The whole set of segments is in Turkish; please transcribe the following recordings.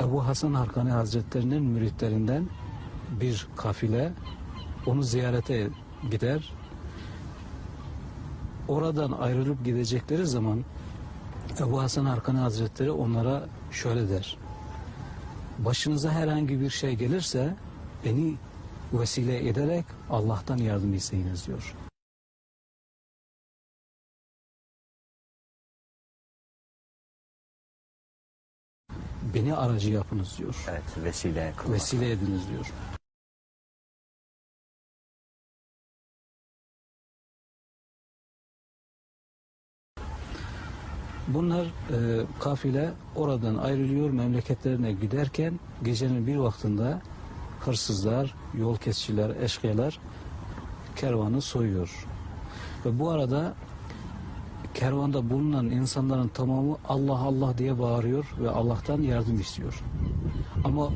Ebu Hasan Harkani Hazretlerinin müritlerinden bir kafile onu ziyarete gider. Oradan ayrılıp gidecekleri zaman Ebu Hasan Harkani Hazretleri onlara şöyle der. Başınıza herhangi bir şey gelirse beni vesile ederek Allah'tan yardım isteyiniz diyor. Beni aracı yapınız diyor. Evet vesile kılmak. Vesile ediniz diyor. Bunlar e, kafile oradan ayrılıyor memleketlerine giderken gecenin bir vaktinde hırsızlar, yol kesiciler, eşkıyalar kervanı soyuyor. Ve bu arada kervanda bulunan insanların tamamı Allah Allah diye bağırıyor ve Allah'tan yardım istiyor. Ama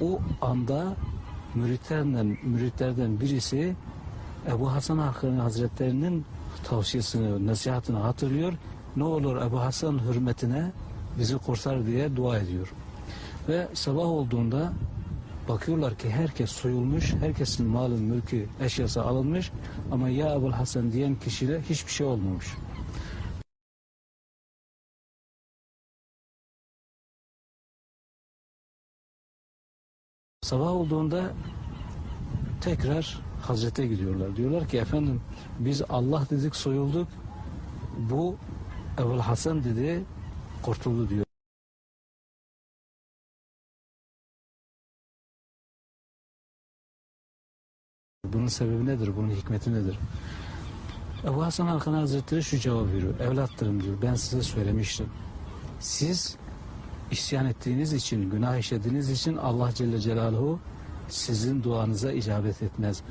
o anda müritlerden, müritlerden birisi Ebu Hasan Hakkari Hazretlerinin tavsiyesini, nasihatini hatırlıyor. Ne olur Ebu Hasan hürmetine bizi kurtar diye dua ediyor. Ve sabah olduğunda bakıyorlar ki herkes soyulmuş, herkesin malı, mülkü, eşyası alınmış ama ya Ebu Hasan diyen kişiyle hiçbir şey olmamış. Sabah olduğunda tekrar Hazret'e gidiyorlar. Diyorlar ki efendim biz Allah dedik soyulduk. Bu Ebu Hasan dedi kurtuldu diyor. Bunun sebebi nedir? Bunun hikmeti nedir? Ebu Hasan Hakan Hazretleri şu cevap veriyor. Evlatlarım diyor ben size söylemiştim. Siz isyan ettiğiniz için, günah işlediğiniz için Allah Celle Celaluhu sizin duanıza icabet etmez.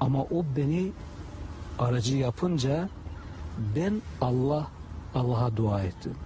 Ama o beni aracı yapınca ben Allah Allah'a dua ettim.